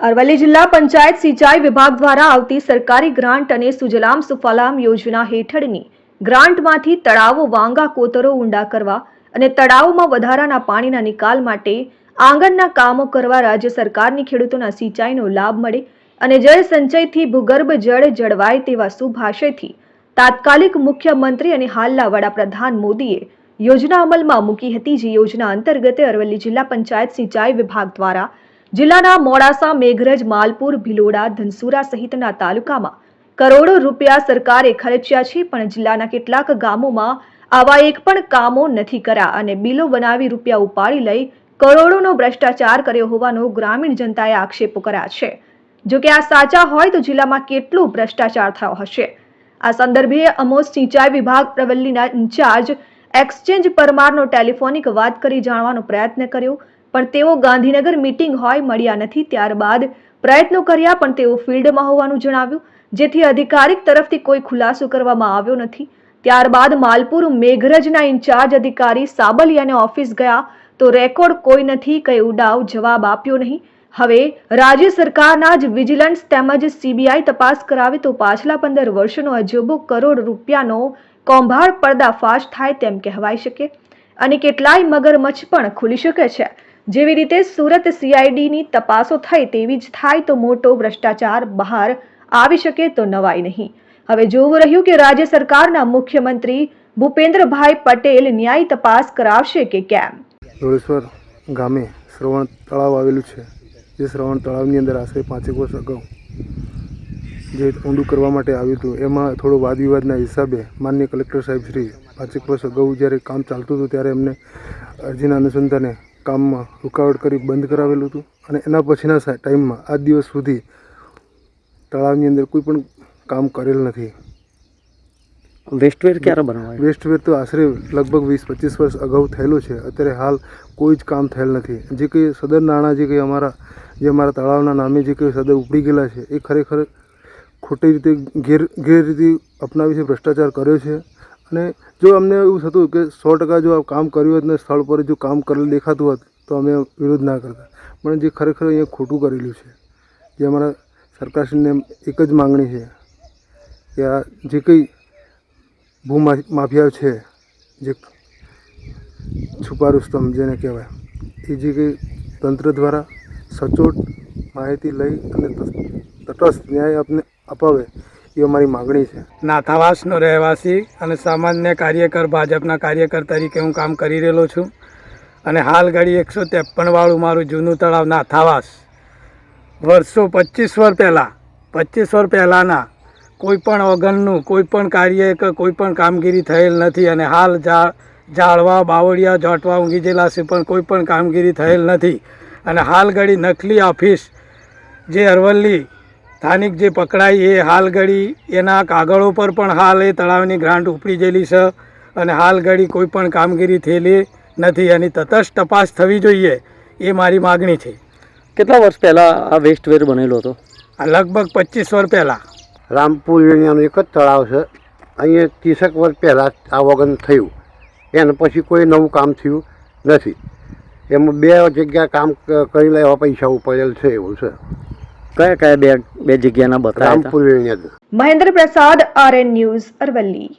અરવલ્લી જિલ્લા પંચાયત સિંચાઈ વિભાગ દ્વારા આવતી સરકારી ગ્રાન્ટ અને સુજલામ સુફલામ યોજના હેઠળની ગ્રાન્ટમાંથી તળાવો વાંગા કોતરો ઊંડા કરવા અને તળાવોમાં વધારાના પાણીના નિકાલ માટે આંગણના કામો કરવા રાજ્ય સરકારની ખેડૂતોના સિંચાઈનો લાભ મળે અને જળ સંચયથી ભૂગર્ભ જળ જળવાય તેવા સુભાષયથી તાત્કાલિક મુખ્યમંત્રી અને હાલના વડાપ્રધાન મોદીએ યોજના અમલમાં મૂકી હતી. જે યોજના અંતર્ગત અરવલ્લી જિલ્લા પંચાયત સિંચાઈ વિભાગ દ્વારા જિલ્લાના મોડાસા, મેઘરજ, માલપુર, ભિલોડા, ધનસુરા સહિતના તાલુકામાં કરોડો રૂપિયા સરકારે ખર્ચ્યા છે, પણ જિલ્લાના કેટલાક ગામોમાં આવા એક પણ કામો નથી કર્યા અને બિલો બનાવી રૂપિયા ઉપાડી લઈ કરોડોનો ભ્રષ્ટાચાર કર્યો હોવાનો ગ્રામીણ જનતાએ આક્ષેપો કર્યા છે. જો કે આ સાચા હોય તો જિલ્લામાં કેટલો ભ્રષ્ટાચાર થયો હશે? આ સંદર્ભે અમોસ સિંચાઈ વિભાગ પ્રવલ્લીના ઇન્ચાર્જ એક્સચેન્જ પરમારનો ટેલિફોનિક વાત કરી જાણવાનો પ્રયત્ન કર્યો, પણ તેઓ ગાંધીનગર મીટિંગ હોય મળ્યા નથી ત્યારબાદ પ્રયત્નો કર્યા, પણ તેઓ ફિલ્ડમાં હોવાનું જણાવ્યું. જેથી અધિકારીક તરફથી કોઈ ખુલાસો કરવામાં આવ્યો નથી. ત્યારબાદ માલપુર મેઘરજના ઇન્ચાર્જ અધિકારી સાબલિયાને ઓફિસ ગયા, તો રેકોર્ડ કોઈ નથી, કઈ ઉડાવ જવાબ આપ્યો નહીં. હવે રાજ્ય સરકારના જ વિજિલન્સ તેમજ સીબીઆઈ તપાસ કરાવે, તો પાછલા પંદર વર્ષનો અજોબો કરોડ રૂપિયાનો કૌભાંડ પર્દાફાશ થાય તેમ કહેવાય શકે અને કેટલાય મગરમચ્છ પણ ખુલી શકે છે. જેવી રીતે સુરત સીઆઈડીની તપાસો થઈ તેવી જ થાય તો મોટો ભ્રષ્ટાચાર બહાર આવી શકે તો નવાય નહીં. હવે જોવું રહ્યું કે રાજ્ય સરકારના મુખ્યમંત્રી ભૂપેન્દ્રભાઈ પટેલ ન્યાય તપાસ કરાવશે કે કેમ? ધોળેશ્વર ગામે શ્રવણ તળાવ આવેલું છે. જે શ્રવણ તળાવની અંદર આશરે પાંચેક વર્ષ અગાઉ જે ઊંડું કરવા માટે આવ્યું હતું એમાં થોડો વાદ વિવાદના હિસાબે માન્ય કલેક્ટર સાહેબ શ્રી પાંચેક વર્ષ અગાઉ જ્યારે કામ ચાલતું હતું ત્યારે એમને અરજીના અનુસંધાને કામમાં રૂકાવટ કરી બંધ કરાવેલું હતું. અને એના પછીના ટાઈમમાં આજ દિવસ સુધી તળાવની અંદર કોઈ પણ કામ કરેલ નથી. વેસ્ટવેર ક્યારે બનાવાય? વેસ્ટવેર તો આશરે લગભગ વીસ પચીસ વર્ષ અગાઉ થયેલો છે. અત્યારે હાલ કોઈ જ કામ થયેલ નથી. જે કંઈ સદર નાણાં જે કંઈ અમારા જે અમારા તળાવના નામે જે કંઈ સદર ઉપડી ગયેલા છે એ ખરેખર ખોટી રીતે ગેર ગેરરીતિ અપનાવી છે, ભ્રષ્ટાચાર કર્યો છે. અને જો અમને એવું થતું કે સો ટકા જો આ કામ કર્યું હોત ને સ્થળ પર જો કામ કરેલું દેખાતું હોત, તો અમે વિરોધ ના કરતા. પણ જે ખરેખર અહીંયા ખોટું કરેલું છે, જે અમારા સરકારશ્રીને એક જ માગણી છે કે આ જે કંઈ ભૂ માફિયા છે, જે છુપા રુસ્તમ જેને કહેવાય, એ જે કંઈ તંત્ર દ્વારા સચોટ માહિતી લઈ અને તટસ્થ ન્યાય આપને અપાવે, એ અમારી માગણી છે. નાથાવાસનો રહેવાસી અને સામાન્ય કાર્યકર, ભાજપના કાર્યકર તરીકે હું કામ કરી રહેલો છું. અને હાલ ઘડી એકસો ત્રેપનવાળું મારું જૂનું તળાવ નાથાવાસ. વર્ષો પચીસ વર્ષ પહેલાં, પચીસ વર્ષ પહેલાંના કોઈપણ ઓગણનું કોઈપણ કોઈ પણ કાર્ય કે કોઈ પણ કામગીરી થયેલ નથી અને હાલ જા ઝાડવા બાવળિયા, જોટવા ઊંઘી ગયેલા છે પણ કોઈ પણ કામગીરી થયેલ નથી. અને હાલ ઘડી નકલી ઓફિસ જે અરવલ્લી સ્થાનિક જે પકડાઈ એ હાલ ઘડી એના કાગળો પર પણ હાલ એ તળાવની ગ્રાન્ટ ઉપડી ગયેલી છે અને હાલ ઘડી કોઈ પણ કામગીરી થયેલી નથી એની તટસ્થ તપાસ થવી જોઈએ એ મારી માગણી છે. કેટલા વર્ષ પહેલાં આ વેસ્ટવેર બનેલો હતો? આ લગભગ પચીસ વર્ષ પહેલાં. રામપુર યુનિયાનું એક જ તળાવ છે. અહીંયા ત્રીસેક વર્ષ પહેલાં આ વગન થયું. એને પછી કોઈ નવું કામ થયું નથી. એમાં બે જગ્યા કામ કરી લેવા પૈસા ઉપડેલ છે એવું છે. કયા કયા બે બે જગ્યાના બતાવ્યા રામપુર મહેન્દ્ર પ્રસાદ આરએન ન્યૂઝ અરવલ્લી.